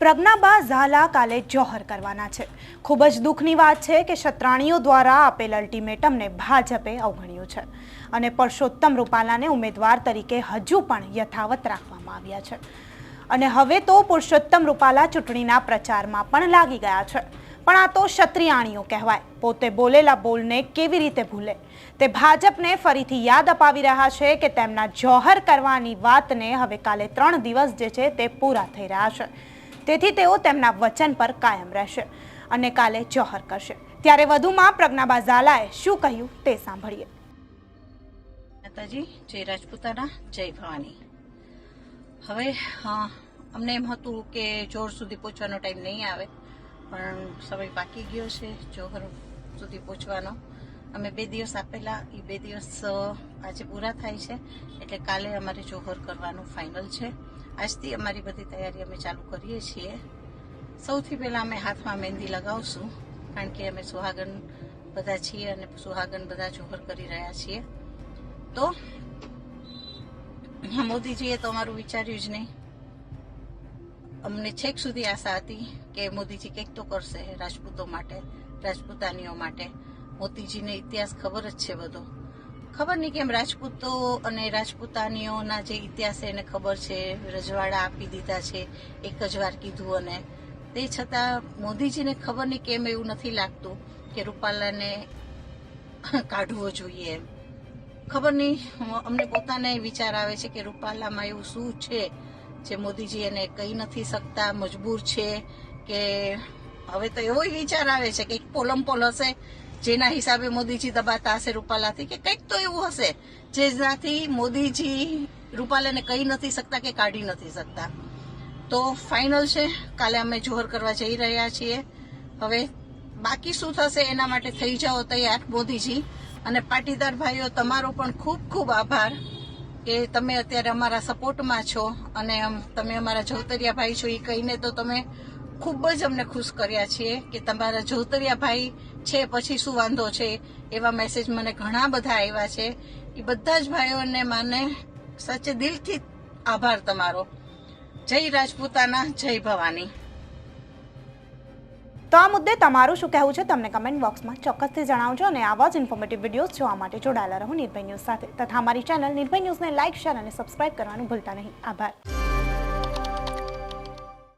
પ્રજ્ઞાબા ઝાલા કાલે જોહર કરવાના છે. ખૂબ જ દુઃખની વાત છે કે ક્ષત્રાણીઓ દ્વારા આપેલ અલ્ટિમેટમને ભાજપે અવગણ્યું છે અને પરસોત્તમ રૂપાલાને ઉમેદવાર તરીકે હજુ પણ યથાવત રાખવામાં આવ્યા છે. અને હવે તો પુરુષોત્તમ રૂપાલા ચૂંટણીના પ્રચારમાં પણ લાગી ગયા છે. પણ આ તો ક્ષત્રિયાણીઓ કહેવાય. પોતે બોલેલા બોલને કેવી રીતે ભૂલે? તે ભાજપને ફરીથી યાદ અપાવી રહ્યા છે કે તેમના જોહર કરવાની વાતને હવે કાલે ત્રણ દિવસ જે છે તે પૂરા થઈ રહ્યા છે. તેથી તેઓ તેમના વચન પર કાયમ રહેશે અને કાલે જોહર કરશે. ત્યારે વધુમાં પ્રજ્ઞાબા ઝાલાએ શું કહ્યું તે સાંભળીએ. માતાજી, જય રાજપૂતાના, જય ભવાની. હવે અમને એમ હતું કે જોર સુધી પહોંચવાનો ટાઈમ નહીં આવે, પણ સમય પાકી ગયો છે, જોહર સુધી પહોંચવાનો. અમે બે દિવસ આપેલા એ બે દિવસ આજે પૂરા થાય છે. એટલે કાલે અમારે જોહર કરવાનું ફાઇનલ છે. આજથી અમારી બધી તૈયારી અમે ચાલુ કરીએ છીએ. સૌથી પહેલાં અમે હાથમાં મહેંદી લગાવશું, કારણ કે અમે સુહાગન બધા છીએ અને સુહાગન બધા જોહર કરી રહ્યા છીએ. તો મોદીજીએ તો અમારું વિચાર્યું જ નહીં. અમને છેક સુધી આશા હતી કે મોદીજી કંઈક તો કરશે રાજપૂતો માટે, રાજપૂતાનીઓ માટે. મોદીજીને ઇતિહાસ ખબર જ છે બધો. ખબર નહીં કેમ રાજપૂતો અને રાજપૂતાનીઓના જે ઇતિહાસ એને ખબર છે, રજવાડા આપી દીધા છે, એક જ વાર કીધું અને તે છતાં મોદીજીને ખબર નહીં કેમ એવું નથી લાગતું કે રૂપાલાને કાઢવો જોઈએ એમ. ખબર નહીં અમને પોતાને વિચાર આવે છે કે રૂપાલામાં એવું શું છે જે મોદીજી એને કહી નથી શકતા, મજબૂર છે કે હવે તો એવો વિચાર આવે છે કે પોલમ પોલ હશે જેના હિસાબે મોદીજી દબાતા હશે રૂપાલાથી કે કંઈક તો એવું હશે જેનાથી મોદીજી રૂપાલાને કહી નથી શકતા કે કાઢી નથી શકતા. તો ફાઇનલ છે. કાલે અમે જોહર કરવા જઈ રહ્યા છીએ. હવે બાકી શું થશે એના માટે થઈ જાઓ તૈયાર મોદીજી. અને પાટીદાર ભાઈઓ, તમારો પણ ખૂબ ખૂબ આભાર કે તમે અત્યારે અમારા સપોર્ટમાં છો અને તમે અમારા જોતરિયા ભાઈ છો એ કહીને તો તમે ખૂબ જ અમને ખુશ કર્યા છીએ કે તમારા જોતરિયા ભાઈ છે, પછી શું વાંધો છે, એવા મેસેજ મને ઘણા બધા આવ્યા છે. એ બધા જ ભાઈઓને મને સાચે દિલથી આભાર તમારો. જય રાજપૂતાના, જય ભવાની. તો આ મુદ્દે તમારું શું કહેવું છે, તમને કમેન્ટ બોક્સમાં ચોક્કસથી જણાવજો અને આવા જ ઇન્ફોર્મેટિવ વિડીયોઝ જોવા માટે જોડાયેલા રહો નિર્ભય ન્યૂઝ સાથે. તથા અમારી ચેનલ નિર્ભય ન્યૂઝને લાઇક શેર અને સબસ્ક્રાઇબ કરવાનું ભૂલતા નહીં. આભાર.